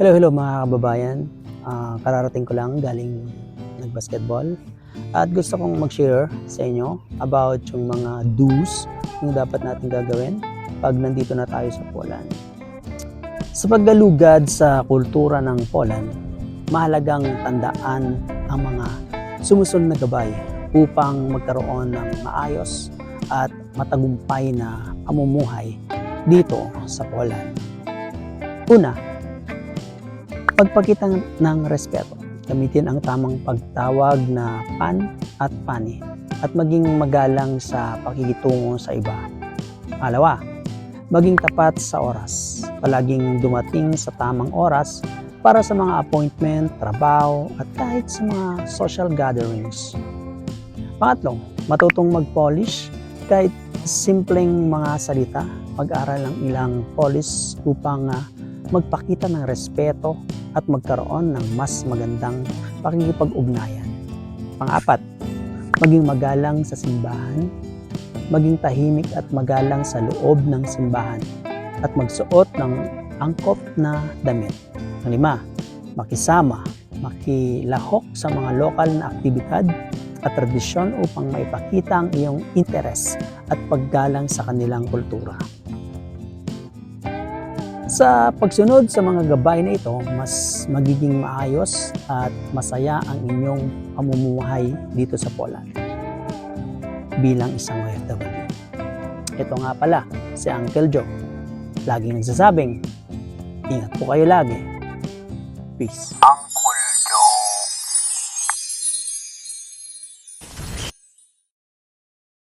Hello, hello mga kababayan. Ah, kararating ko lang galing nag-basketball at gusto kong mag-share sa inyo about yung mga do's yung dapat natin gagawin pag nandito na tayo sa Poland. Sa paggalugad sa kultura ng Poland, mahalagang tandaan ang mga sumusunod na gabay upang magkaroon ng maayos at matagumpay na pamumuhay dito sa Poland. Una, pagpakita ng respeto. Gamitin ang tamang pagtawag na pan at pani at maging magalang sa pakikitungo sa iba. Alawa, maging tapat sa oras. Palaging dumating sa tamang oras para sa mga appointment, trabaho at kahit sa mga social gatherings. Pangatlo, matutong mag-polish kahit simpleng mga salita, mag-aral ng ilang polish upang ah, magpakita ng respeto at magkaroon ng mas magandang pakikipag-ugnayan. Pang-apat, maging magalang sa simbahan, maging tahimik at magalang sa loob ng simbahan at magsuot ng angkop na damit. Ang lima, makisama, makilahok sa mga lokal na aktibidad at tradisyon upang maipakita ang iyong interes at paggalang sa kanilang kultura. Sa pagsunod sa mga gabay na ito, mas magiging maayos at masaya ang inyong pamumuhay dito sa Poland bilang isang OFW. Ito nga pala, si Uncle Joe. Laging nagsasabing, ingat po kayo lagi. Peace.